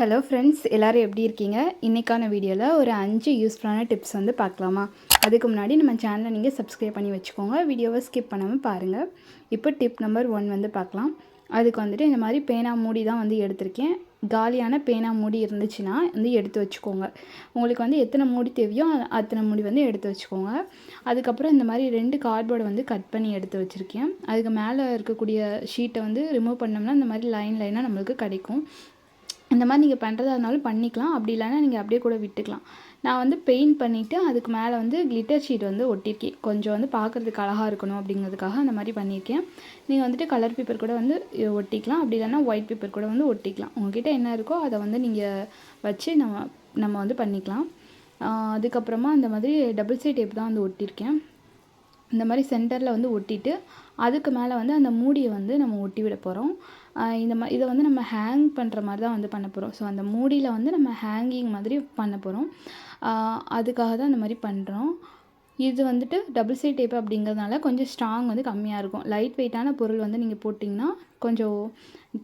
Hello friends எல்லோரும் எப்படி இருக்கீங்க? இன்றைக்கான வீடியோவில் ஒரு அஞ்சு யூஸ்ஃபுல்லான டிப்ஸ் வந்து பார்க்கலாமா? அதுக்கு முன்னாடி நம்ம சேனலை நீங்கள் சப்ஸ்கிரைப் பண்ணி வச்சுக்கோங்க. வீடியோவை ஸ்கிப் பண்ணாமல் பாருங்கள் இப்போ டிப் நம்பர் ஒன் வந்து பார்க்கலாம். அதுக்கு வந்துட்டு இந்த மாதிரி பேனா மூடி தான் வந்து எடுத்திருக்கேன். காலியான பேனா மூடி இருந்துச்சுன்னா வந்து எடுத்து வச்சுக்கோங்க. உங்களுக்கு வந்து எத்தனை மூடி தேவையோ அத்தனை மூடி வந்து எடுத்து வச்சுக்கோங்க. அதுக்கப்புறம் இந்த மாதிரி ரெண்டு கார்ட்போர்டை வந்து கட் பண்ணி எடுத்து வச்சுருக்கேன். அதுக்கு மேலே இருக்கக்கூடிய ஷீட்டை வந்து ரிமூவ் பண்ணோம்னா இந்த மாதிரி லைன் லைனாக நம்மளுக்கு கிடைக்கும். இந்த மாதிரி நீங்கள் பண்ணுறதா இருந்தாலும் பண்ணிக்கலாம். அப்படி இல்லைன்னா நீங்கள் அப்படியே கூட விட்டுக்கலாம். நான் வந்து பெயிண்ட் பண்ணிவிட்டு அதுக்கு மேலே வந்து கிளிட்டர் ஷீட் வந்து ஒட்டியிருக்கேன். கொஞ்சம் வந்து பார்க்குறதுக்கு அழகாக இருக்கணும் அப்படிங்கிறதுக்காக அந்த மாதிரி பண்ணியிருக்கேன். நீங்கள் வந்துட்டு கலர் பேப்பர் கூட வந்து ஒட்டிக்கலாம். அப்படி இல்லைன்னா ஒயிட் பேப்பர் கூட வந்து ஒட்டிக்கலாம். உங்ககிட்ட என்ன இருக்கோ அதை வந்து நீங்கள் வச்சு நம்ம நம்ம வந்து பண்ணிக்கலாம். அதுக்கப்புறமா அந்த மாதிரி டபுள் சைட் டேப் தான் வந்து ஒட்டியிருக்கேன். இந்த மாதிரி சென்டரில் வந்து ஒட்டிட்டு அதுக்கு மேலே வந்து அந்த மூடியை வந்து நம்ம ஒட்டி விட போகிறோம் இந்த மா இதை வந்து நம்ம ஹேங் பண்ணுற மாதிரி தான் வந்து பண்ண போகிறோம் ஸோ அந்த மூடியில் வந்து நம்ம ஹேங்கிங் மாதிரி பண்ண போகிறோம் அதுக்காக தான் இந்த மாதிரி பண்ணுறோம் இது வந்துட்டு டபுள் சைட் டேப் அப்படிங்கிறதுனால கொஞ்சம் ஸ்ட்ராங் வந்து கம்மியாக இருக்கும். லைட் வெயிட்டான பொருள் வந்து நீங்கள் போட்டிங்கன்னா கொஞ்சம்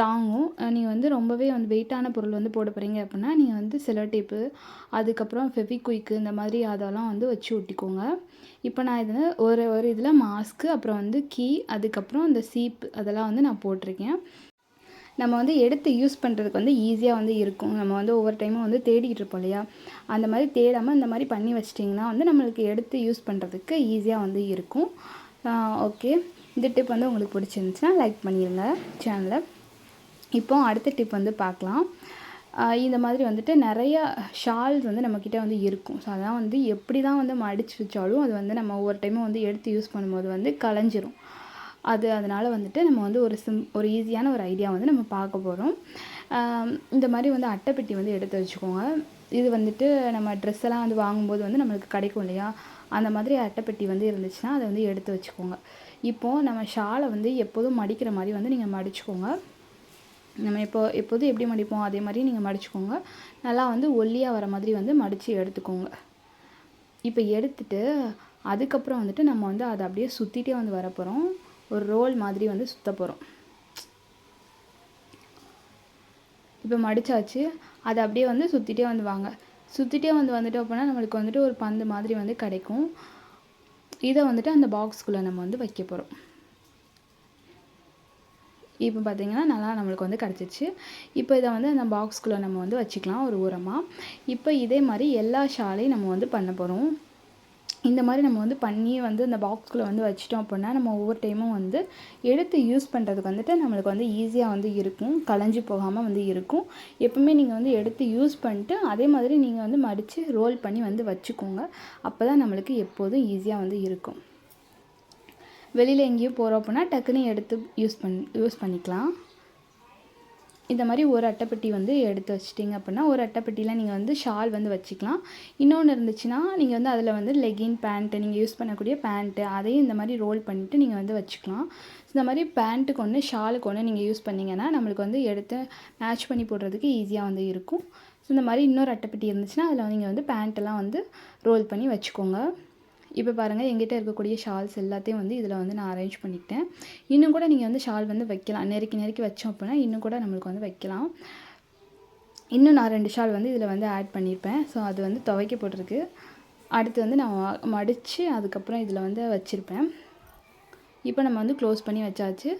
தாங்கும். நீங்கள் வந்து ரொம்பவே வந்து வெயிட்டான பொருள் வந்து போட போகிறீங்க அப்படின்னா நீங்கள் வந்து சில டேப்பு அதுக்கப்புறம் ஃபெவிக்விக்கு இந்த மாதிரி அதெல்லாம் வந்து வச்சு ஒட்டிக்கோங்க. இப்போ நான் இதில் ஒரு ஒரு இதில் மாஸ்க்கு அப்புறம் வந்து கீ அதுக்கப்புறம் இந்த சீப்பு அதெல்லாம் வந்து நான் போட்டிருக்கேன். நம்ம வந்து எடுத்து யூஸ் பண்ணுறதுக்கு வந்து ஈஸியாக வந்து இருக்கும். நம்ம வந்து ஒவ்வொரு டைமும் வந்து தேடிக்கிட்டு இருப்போம் இல்லையா? அந்த மாதிரி தேடாமல் இந்த மாதிரி பண்ணி வச்சிட்டிங்கன்னா வந்து நம்மளுக்கு எடுத்து யூஸ் பண்ணுறதுக்கு ஈஸியாக வந்து இருக்கும். ஓகே இந்த டிப் வந்து உங்களுக்கு பிடிச்சிருந்துச்சுன்னா லைக் பண்ணிடுங்க சேனலை இப்போ அடுத்த டிப் வந்து பார்க்கலாம். இந்த மாதிரி வந்துட்டு நிறைய ஷால்ஸ் வந்து நம்மக்கிட்ட வந்து இருக்கும். ஸோ அதான் வந்து எப்படி தான் வந்து மடிச்சு வச்சாலும் அது வந்து நம்ம ஒவ்வொரு டைமும் வந்து எடுத்து யூஸ் பண்ணும்போது வந்து கலைஞ்சிரும். அது அதனால் வந்துட்டு நம்ம வந்து ஒரு சிம் ஒரு ஈஸியான ஒரு ஐடியா வந்து நம்ம பார்க்க போகிறோம் இந்த மாதிரி வந்து அட்டைப்பெட்டி வந்து எடுத்து வச்சுக்கோங்க. இது வந்துட்டு நம்ம ட்ரெஸ் எல்லாம் வந்து வாங்கும்போது வந்து நம்மளுக்கு கிடைக்கும் இல்லையா? அந்த மாதிரி அட்டைப்பெட்டி வந்து இருந்துச்சுன்னா அதை வந்து எடுத்து வச்சுக்கோங்க. இப்போது நம்ம ஷாலை வந்து எப்போதும் மடிக்கிற மாதிரி வந்து நீங்கள் மடிச்சுக்கோங்க. நம்ம இப்போ எப்போதும் எப்படி மடிப்போம்? அதே மாதிரி நீங்கள் மடிச்சுக்கோங்க. நல்லா வந்து ஒல்லியாக வர மாதிரி வந்து மடித்து எடுத்துக்கோங்க. இப்போ எடுத்துட்டு அதுக்கப்புறம் வந்துட்டு நம்ம வந்து அதை அப்படியே சுற்றிட்டே வந்து வரப்போகிறோம் ஒரு ரோல் மாதிரி வந்து சுற்ற போகிறோம் இப்போ மடித்தாச்சு அதை அப்படியே வந்து சுற்றிட்டே வந்து வாங்க. சுற்றிட்டே வந்து வந்துட்டோம் அப்படின்னா நம்மளுக்கு வந்துட்டு ஒரு பந்து மாதிரி வந்து கிடைக்கும். இதை வந்துட்டு அந்த பாக்ஸ்குள்ளே நம்ம வந்து வைக்க போகிறோம் இப்போ பார்த்திங்கன்னா நல்லா நம்மளுக்கு வந்து கிடச்சிச்சு இப்போ இதை வந்து அந்த பாக்ஸ்குள்ளே நம்ம வந்து வச்சுக்கலாம் ஒரு உரமாக இப்போ இதே மாதிரி எல்லா ஷாலையும் நம்ம வந்து பண்ண போகிறோம் இந்த மாதிரி நம்ம வந்து பண்ணி வந்து இந்த பாக்ஸ்குள்ளே வந்து வச்சிட்டோம் அப்படின்னா நம்ம ஒவ்வொரு டைமும் வந்து எடுத்து யூஸ் பண்ணுறதுக்கு வந்துட்டு நம்மளுக்கு வந்து ஈஸியாக வந்து இருக்கும். களைஞ்சி போகாமல் வந்து இருக்கும். எப்பவுமே நீங்கள் வந்து எடுத்து யூஸ் பண்ணிட்டு அதே மாதிரி நீங்கள் வந்து மடித்து ரோல் பண்ணி வந்து வச்சுக்கோங்க. அப்போ தான் நம்மளுக்கு எப்போதும் ஈஸியாக வந்து இருக்கும். வெளியில் எங்கேயும் போகிறோம் அப்படின்னா டக்குன்னு எடுத்து யூஸ் பண் யூஸ் பண்ணிக்கலாம். இந்த மாதிரி ஒரு அட்டைப்பெட்டி வந்து எடுத்து வச்சிட்டிங்க அப்படின்னா ஒரு அட்டைப்பெட்டியில் நீங்கள் வந்து ஷால் வந்து வச்சுக்கலாம். இன்னொன்று இருந்துச்சுன்னா நீங்கள் வந்து அதில் வந்து லெகின் பேண்ட்டு நீங்கள் யூஸ் பண்ணக்கூடிய பேண்ட்டு அதையும் இந்த மாதிரி ரோல் பண்ணிவிட்டு நீங்கள் வந்து வச்சுக்கலாம். இந்த மாதிரி பேண்ட்டுக்கு ஒன்று ஷாலுக்கு ஒன்று நீங்கள் யூஸ் பண்ணிங்கன்னா நம்மளுக்கு வந்து எடுத்து மேட்ச் பண்ணி போடுறதுக்கு ஈஸியாக வந்து இருக்கும். ஸோ இந்த மாதிரி இன்னொரு அட்டைப்பெட்டி இருந்துச்சுன்னா அதில் நீங்கள் வந்து பேண்ட்டெல்லாம் வந்து ரோல் பண்ணி வச்சுக்கோங்க. இப்போ பாருங்கள் எங்கிட்ட இருக்கக்கூடிய ஷால்ஸ் எல்லாத்தையும் வந்து இதில் வந்து நான் அரேஞ்ச் பண்ணிட்டேன் இன்னும் கூட நீங்கள் வந்து ஷால் வந்து வைக்கலாம். நெருக்கி நெருக்கி வச்சோம் அப்படின்னா இன்னும் கூட நம்மளுக்கு வந்து வைக்கலாம். இன்னும் நான் ரெண்டு ஷால் வந்து இதில் வந்து ஆட் பண்ணியிருப்பேன். ஸோ அது வந்து துவைக்க போட்டிருக்கு. அடுத்து வந்து நான் மடித்து அதுக்கப்புறம் இதில் வந்து வச்சுருப்பேன். இப்போ நம்ம வந்து க்ளோஸ் பண்ணி வச்சாச்சு.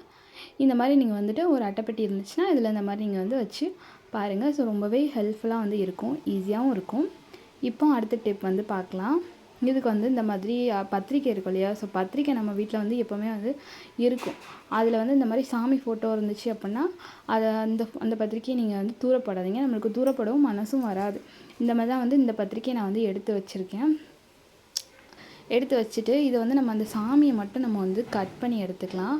இந்த மாதிரி நீங்கள் வந்துட்டு ஒரு அட்டைப்பெட்டி இருந்துச்சுன்னா இதில் இந்த மாதிரி நீங்கள் வந்து வச்சு பாருங்கள் ஸோ ரொம்பவே ஹெல்ப்ஃபுல்லாக வந்து இருக்கும். ஈஸியாகவும் இருக்கும். இப்போ அடுத்த டிப் வந்து பார்க்கலாம். இதுக்கு வந்து இந்த மாதிரி பத்திரிக்கை இருக்கும் இல்லையா? ஸோ பத்திரிக்கை நம்ம வீட்டில் வந்து எப்போவுமே வந்து இருக்கும். அதில் வந்து இந்த மாதிரி சாமி ஃபோட்டோ இருந்துச்சு அப்படின்னா அதை அந்த அந்த பத்திரிக்கையை நீங்கள் வந்து தூரப்படாதீங்க. நம்மளுக்கு தூரப்படவும் மனசும் வராது. இந்த மாதிரி தான் வந்து இந்த பத்திரிக்கையை நான் வந்து எடுத்து வச்சுருக்கேன். எடுத்து வச்சுட்டு இதை வந்து நம்ம அந்த சாமியை மட்டும் நம்ம வந்து கட் பண்ணி எடுத்துக்கலாம்.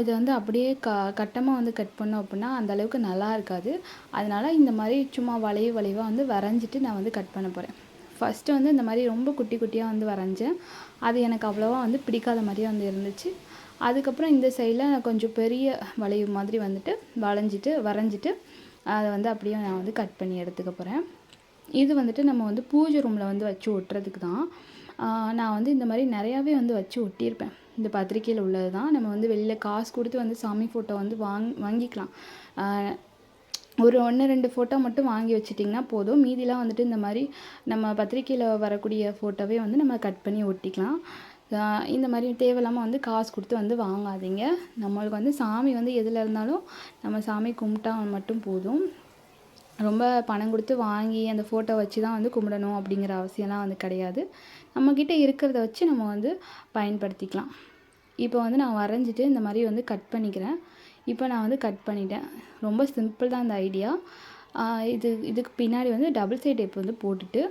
இது வந்து அப்படியே க கட்டமாக வந்து கட் பண்ணோம் அப்படின்னா அந்தளவுக்கு நல்லா இருக்காது. அதனால் இந்த மாதிரி சும்மா வளைவு வளைவாக வந்து வரைஞ்சிட்டு நான் வந்து கட் பண்ண போகிறேன் ஃபஸ்ட்டு வந்து இந்த மாதிரி ரொம்ப குட்டி குட்டியாக வந்து வரைஞ்சேன் அது எனக்கு அவ்வளோவா வந்து பிடிக்காத மாதிரியே வந்து இருந்துச்சு. அதுக்கப்புறம் இந்த சைடில் கொஞ்சம் பெரிய வளைவு மாதிரி வந்துட்டு வளைஞ்சிட்டு வரைஞ்சிட்டு அதை வந்து அப்படியே நான் வந்து கட் பண்ணி எடுத்துக்க போகிறேன் இது வந்துட்டு நம்ம வந்து பூஜை ரூமில் வந்து வச்சு ஒட்டுறதுக்கு தான். நான் வந்து இந்த மாதிரி நிறையாவே வந்து வச்சு ஒட்டியிருப்பேன். இந்த பத்திரிக்கையில் உள்ளது தான் நம்ம வந்து வெளியில் காசு கொடுத்து வந்து சாமி ஃபோட்டோ வந்து வாங் வாங்கிக்கலாம். ஒரு ஒன்று ரெண்டு ஃபோட்டோ மட்டும் வாங்கி வச்சிட்டிங்கன்னா போதும். மீதிலாம் வந்துட்டு இந்த மாதிரி நம்ம பத்திரிக்கையில் வரக்கூடிய ஃபோட்டோவே வந்து நம்ம கட் பண்ணி ஒட்டிக்கலாம். இந்த மாதிரி தேவையில்லாமல் வந்து காசு கொடுத்து வந்து வாங்காதீங்க. நம்மளுக்கு வந்து சாமி வந்து எதில் இருந்தாலும் நம்ம சாமி கும்பிட்டா மட்டும் போதும். ரொம்ப பணம் கொடுத்து வாங்கி அந்த ஃபோட்டோ வச்சு தான் வந்து கும்பிடணும் அப்படிங்கிற அவசியம்லாம் வந்து கிடையாது. நம்மக்கிட்ட இருக்கிறத வச்சு நம்ம வந்து பயன்படுத்திக்கலாம். இப்போ வந்து நான் வரைஞ்சிட்டு இந்த மாதிரி வந்து கட் பண்ணிக்கிறேன். இப்போ நான் வந்து கட் பண்ணிட்டேன். ரொம்ப சிம்பிள் தான் இந்த ஐடியா இது இதுக்கு பின்னாடி வந்து டபுள் சைட் டேப் வந்து போட்டுட்டு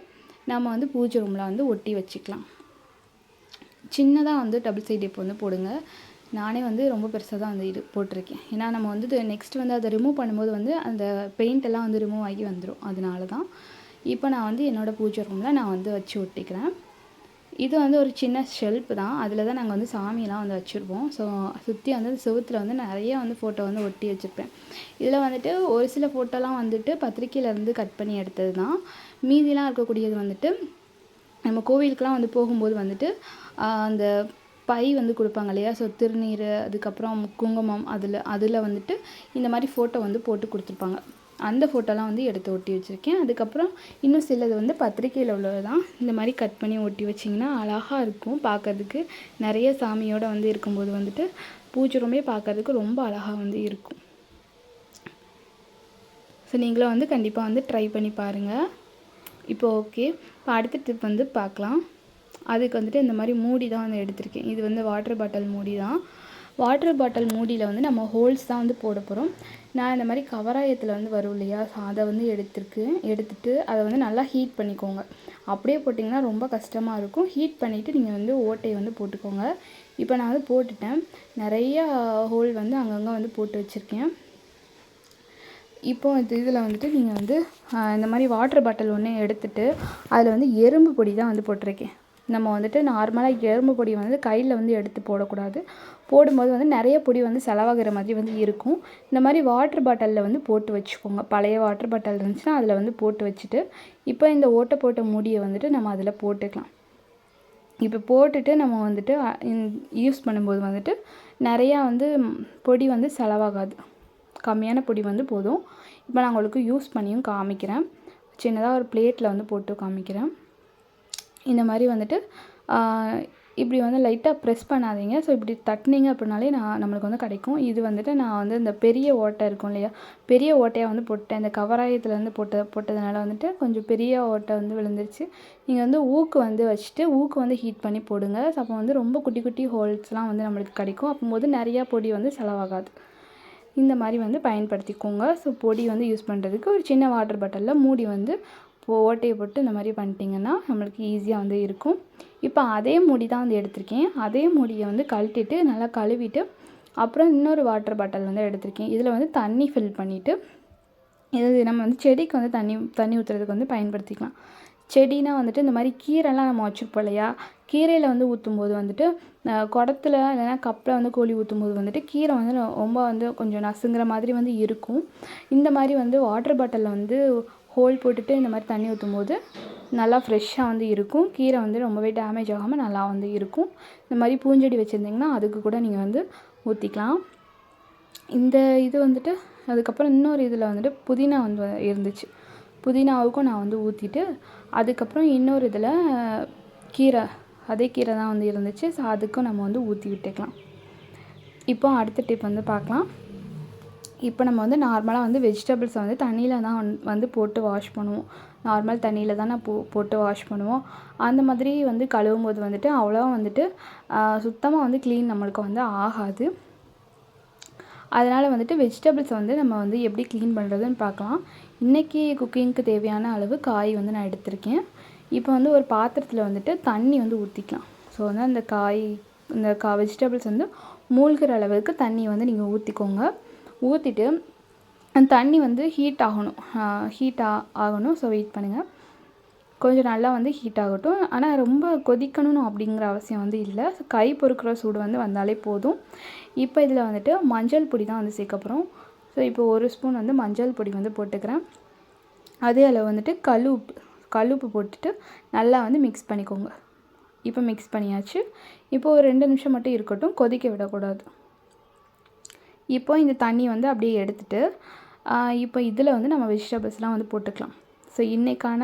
நம்ம வந்து பூஜை ரூமில் வந்து ஒட்டி வச்சுக்கலாம். சின்னதாக வந்து டபுள் சைட் டேப் வந்து போடுங்க. நானே வந்து ரொம்ப பெருசாக தான் வந்து இது போட்டிருக்கேன். ஏன்னா நம்ம வந்து நெக்ஸ்ட் வந்து அதை ரிமூவ் பண்ணும்போது வந்து அந்த பெயிண்ட் எல்லாம் வந்து ரிமூவ் ஆகி வந்துடும் அதனால தான் இப்போ நான் வந்து என்னோடய பூஜை ரூமில் நான் வந்து வச்சு ஒட்டிக்கிறேன். இது வந்து ஒரு சின்ன ஷெல்ஃப் தான். அதில் தான் நாங்கள் வந்து சாமியெல்லாம் வந்து வச்சுருப்போம். ஸோ சுற்றி வந்து செவுத்தில் வந்து நிறைய வந்து ஃபோட்டோ வந்து ஒட்டி வச்சுருப்பேன். இதில் வந்துட்டு ஒரு சில ஃபோட்டோலாம் வந்துட்டு பத்திரிக்கையிலேருந்து கட் பண்ணி எடுத்தது தான். மீதிலாம் இருக்கக்கூடியது வந்துட்டு நம்ம கோவிலுக்கெலாம் வந்து போகும்போது வந்துட்டு அந்த பை வந்து கொடுப்பாங்க இல்லையா? ஸோ திருநீர் அதுக்கப்புறம் குங்குமம் அதில் அதில் வந்துட்டு இந்த மாதிரி ஃபோட்டோ வந்து போட்டு கொடுத்துருப்பாங்க. அந்த ஃபோட்டோலாம் வந்து எடுத்து ஒட்டி வச்சுருக்கேன். அதுக்கப்புறம் இன்னும் சிலது வந்து பத்திரிக்கையில் உள்ளது தான் இந்த மாதிரி கட் பண்ணி ஒட்டி வச்சிங்கன்னா அழகாக இருக்கும் பார்க்கறதுக்கு நிறைய சாமியோடு வந்து இருக்கும்போது வந்துட்டு பூஜை ரூமே பார்க்கறதுக்கு ரொம்ப அழகாக வந்து இருக்கும். ஸோ நீங்களும் வந்து கண்டிப்பாக வந்து ட்ரை பண்ணி பாருங்கள் இப்போ ஓகே இப்போ அடுத்த டிப் வந்து பார்க்கலாம். அதுக்கு வந்துட்டு இந்த மாதிரி மூடி தான் வந்து எடுத்திருக்கேன். இது வந்து வாட்டர் பாட்டில் மூடி தான். வாட்டர் பாட்டில் மூடியில் வந்து நம்ம ஹோல்ஸ் தான் வந்து போட போகிறோம் நான் இந்த மாதிரி கவராயத்தில் வந்து வரும் இல்லையா? அதை வந்து எடுத்துருக்கு எடுத்துட்டு அதை வந்து நல்லா ஹீட் பண்ணிக்கோங்க. அப்படியே போட்டிங்கன்னா ரொம்ப கஷ்டமாக இருக்கும். ஹீட் பண்ணிவிட்டு நீங்கள் வந்து ஓட்டையை வந்து போட்டுக்கோங்க. இப்போ நான் வந்து போட்டுட்டேன். நிறையா ஹோல் வந்து அங்கங்கே வந்து போட்டு வச்சுருக்கேன். இப்போ இது இதில் வந்துட்டு நீங்கள் வந்து இந்த மாதிரி வாட்டர் பாட்டில் ஒன்று எடுத்துட்டு அதில் வந்து எறும்பு பொடி தான் வந்து போட்டிருக்கேன். நம்ம வந்துட்டு நார்மலாக எறும்பு பொடி வந்து கையில் வந்து எடுத்து போடக்கூடாது. போடும்போது வந்து நிறைய பொடி வந்து செலவாகிற மாதிரி வந்து இருக்கும். இந்த மாதிரி வாட்டர் பாட்டிலில் வந்து போட்டு வச்சுக்கோங்க. பழைய வாட்டர் பாட்டில் இருந்துச்சுன்னா அதில் வந்து போட்டு வச்சுட்டு இப்போ இந்த ஓட்டை போட்ட மூடியை வந்துட்டு நம்ம அதில் போட்டுக்கலாம். இப்போ போட்டுட்டு நம்ம வந்துட்டு யூஸ் பண்ணும்போது வந்துட்டு நிறையா வந்து பொடி வந்து செலவாகாது. கம்மியான பொடி வந்து போதும். இப்போ நான் உங்களுக்கு யூஸ் பண்ணியும் காமிக்கிறேன். சின்னதாக ஒரு பிளேட்டில் வந்து போட்டு காமிக்கிறேன். இந்த மாதிரி வந்துட்டு இப்படி வந்து லைட்டாக ப்ரெஸ் பண்ணாதீங்க. ஸோ இப்படி தட்டினீங்க அப்படின்னாலே நான் நம்மளுக்கு வந்து கிடைக்கும். இது வந்துட்டு நான் வந்து இந்த பெரிய ஓட்டை இருக்கும் இல்லையா? பெரிய ஓட்டையாக வந்து போட்டேன் இந்த கவராயத்துலேருந்து போட்ட போட்டதுனால வந்துட்டு கொஞ்சம் பெரிய ஓட்டை வந்து விழுந்துருச்சு. நீங்கள் வந்து ஊக்கு வந்து வச்சுட்டு ஊக்கு வந்து ஹீட் பண்ணி போடுங்க. ஸோ அப்போ வந்து ரொம்ப குட்டி குட்டி ஹோல்ஸ்லாம் வந்து நம்மளுக்கு கிடைக்கும். அப்போது நிறையா பொடி வந்து செலவாகாது. இந்த மாதிரி வந்து பயன்படுத்திக்கோங்க. ஸோ பொடி வந்து யூஸ் பண்ணுறதுக்கு ஒரு சின்ன வாட்டர் பாட்டிலில் மூடி வந்து ஓட்டையை போட்டு இந்த மாதிரி பண்ணிட்டீங்கன்னா நம்மளுக்கு ஈஸியாக வந்து இருக்கும். இப்போ அதே மூடி தான் வந்து எடுத்திருக்கேன். அதே மூடியை வந்து கழட்டிட்டு நல்லா கழுவிட்டு அப்புறம் இன்னொரு வாட்டர் பாட்டில் வந்து எடுத்திருக்கேன். இதில் வந்து தண்ணி ஃபில் பண்ணிவிட்டு இது நம்ம வந்து செடிக்கு வந்து தண்ணி தண்ணி ஊற்றுறதுக்கு வந்து பயன்படுத்திக்கலாம். செடினா வந்துட்டு இந்த மாதிரி கீரைலாம் நம்ம வச்சுருப்போம் இல்லையா? கீரையில் வந்து ஊற்றும்போது வந்துட்டு குடத்துல இல்லைன்னா கப்பில் வந்து கோழி ஊற்றும்போது வந்துட்டு கீரை வந்து ரொம்ப வந்து கொஞ்சம் நசுங்கிற மாதிரி வந்து இருக்கும். இந்த மாதிரி வந்து வாட்டர் பாட்டிலில் வந்து ஹோல் போட்டுட்டு இந்த மாதிரி தண்ணி ஊற்றும் போது நல்லா ஃப்ரெஷ்ஷாக வந்து இருக்கும். கீரை வந்து ரொம்பவே டேமேஜ் ஆகாமல் நல்லா வந்து இருக்கும். இந்த மாதிரி பூஞ்செடி வச்சுருந்தீங்கன்னா அதுக்கு கூட நீங்கள் வந்து ஊற்றிக்கலாம் இந்த இது வந்துட்டு அதுக்கப்புறம் இன்னொரு இதில் வந்துட்டு புதினா வந்து இருந்துச்சு. புதினாவுக்கும் நான் வந்து ஊற்றிட்டு அதுக்கப்புறம் இன்னொரு இதில் கீரை அதே கீரை தான் வந்து இருந்துச்சு. ஸோ அதுக்கும் நம்ம வந்து ஊற்றி விட்டுக்கலாம். இப்போ அடுத்த டிப் வந்து பார்க்கலாம். இப்போ நம்ம வந்து நார்மலாக வந்து வெஜிடபிள்ஸை வந்து தண்ணியில் தான் வந்து- போட்டு வாஷ் பண்ணுவோம். நார்மல் தண்ணியில் தான் நான் போ போட்டு வாஷ் பண்ணுவோம். அந்த மாதிரி வந்து கழுவும் போது வந்துட்டு அவ்வளோவா வந்துட்டு சுத்தமாக வந்து க்ளீன் நம்மளுக்கு வந்து ஆகாது. அதனால் வந்துட்டு வெஜிடபிள்ஸை வந்து நம்ம வந்து எப்படி க்ளீன் பண்ணுறதுன்னு பார்க்கலாம். இன்றைக்கி குக்கிங்க்கு தேவையான அளவு காய் வந்து நான் எடுத்திருக்கேன். இப்போ வந்து ஒரு பாத்திரத்தில் வந்துட்டு தண்ணி வந்து ஊற்றிக்கலாம் ஸோ வந்து அந்த காய் இந்த கா வெஜிடபிள்ஸ் வந்து மூழ்கிற அளவுக்கு தண்ணி வந்து நீங்கள் ஊற்றிக்கோங்க ஊற்றிட்டு அந்த தண்ணி வந்து ஹீட் ஆகணும். ஹீட் ஆ ஆகணும். ஸோ வெயிட் பண்ணுங்கள் கொஞ்சம் நல்லா வந்து ஹீட் ஆகட்டும். ஆனால் ரொம்ப கொதிக்கணும் அப்படிங்கிற அவசியம் வந்து இல்லை. கை பொறுக்கிற சூடு வந்து வந்தாலே போதும். இப்போ இதில் வந்துட்டு மஞ்சள் பொடி தான் வந்து சேர்க்க போகிறோம் ஸோ இப்போ ஒரு ஸ்பூன் வந்து மஞ்சள் பொடி வந்து போட்டுக்கிறேன். அதே அளவு வந்துட்டு கல்லுப்பு கல்லுப்பு போட்டுட்டு நல்லா வந்து மிக்ஸ் பண்ணிக்கோங்க. இப்போ மிக்ஸ் பண்ணியாச்சு. இப்போ ஒரு ரெண்டு நிமிஷம் மட்டும் இருக்கட்டும். கொதிக்க விடக்கூடாது. இப்போ இந்த தண்ணி வந்து அப்படியே எடுத்துட்டு இப்போ இதில் வந்து நம்ம வெஜிடபிள்ஸ்லாம் வந்து போட்டுக்கலாம். ஸோ இன்றைக்கான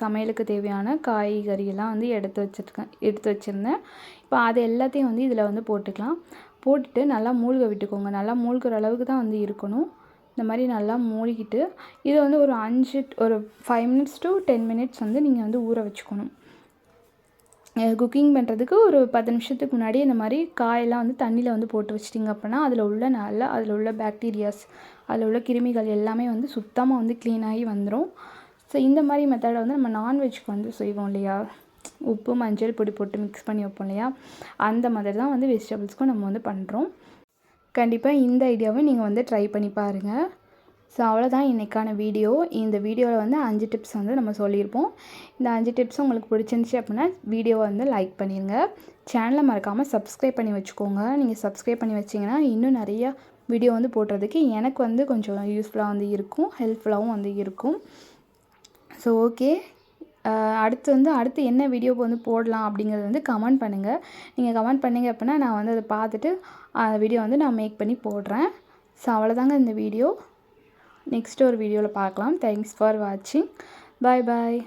சமையலுக்கு தேவையான காய்கறியெல்லாம் வந்து எடுத்து வச்சுருக்கேன் எடுத்து வச்சுருந்தேன். இப்போ அது எல்லாத்தையும் வந்து இதில் வந்து போட்டுக்கலாம். போட்டுட்டு நல்லா மூழ்க விட்டுக்கோங்க. நல்லா மூழ்கிற அளவுக்கு தான் வந்து இருக்கணும். இந்த மாதிரி நல்லா மூழ்கிட்டு இதை வந்து ஒரு அஞ்சு ஒரு five minutes to ten minutes வந்து நீங்கள் வந்து ஊற வச்சுக்கணும். குக்கிங் பண்ணுறதுக்கு ஒரு பத்து நிமிஷத்துக்கு முன்னாடி இந்த மாதிரி காயெல்லாம் வந்து தண்ணியில் வந்து போட்டு வச்சிட்டிங்க அப்படின்னா அதில் உள்ள நல்லா அதில் உள்ள பாக்டீரியாஸ் அதில் உள்ள கிருமிகள் எல்லாமே வந்து சுத்தமாக வந்து க்ளீனாகி வந்துடும் ஸோ இந்த மாதிரி மெத்தடை வந்து நம்ம நான்வெஜ்க்கு வந்து செய்வோம் இல்லையா? உப்பு மஞ்சள் பொடி போட்டு மிக்ஸ் பண்ணி வைப்போம் இல்லையா? அந்த மாதிரி தான் வந்து வெஜிடபிள்ஸ்க்கும் நம்ம வந்து பண்ணுறோம் கண்டிப்பாக இந்த ஐடியாவை நீங்கள் வந்து ட்ரை பண்ணி பாருங்கள் ஸோ அவ்வளோதான் இன்றைக்கான வீடியோ. இந்த வீடியோவில் வந்து அஞ்சு டிப்ஸ் வந்து நம்ம சொல்லியிருப்போம். இந்த அஞ்சு டிப்ஸும் உங்களுக்கு பிடிச்சிருந்துச்சி அப்படின்னா வீடியோவை வந்து லைக் பண்ணிடுங்க சேனலை மறக்காமல் சப்ஸ்கிரைப் பண்ணி வச்சுக்கோங்க. நீங்கள் சப்ஸ்கிரைப் பண்ணி வச்சிங்கன்னா இன்னும் நிறையா வீடியோ வந்து போடுறதுக்கு எனக்கு வந்து கொஞ்சம் யூஸ்ஃபுல்லாக வந்து இருக்கும். ஹெல்ப்ஃபுல்லாகவும் வந்து இருக்கும். ஸோ ஓகே அடுத்து வந்து அடுத்து என்ன வீடியோ வந்து போடலாம் அப்படிங்கிறது வந்து கமெண்ட் பண்ணுங்கள் நீங்கள் கமெண்ட் பண்ணிங்க அப்படின்னா நான் வந்து அதை பார்த்துட்டு அந்த வீடியோ வந்து நான் மேக் பண்ணி போடுறேன். ஸோ அவ்வளோதாங்க இந்த வீடியோ நெக்ஸ்ட் ஒரு வீடியோவில் பார்க்கலாம். தேங்க்ஸ் ஃபார் வாட்சிங் பாய் பாய்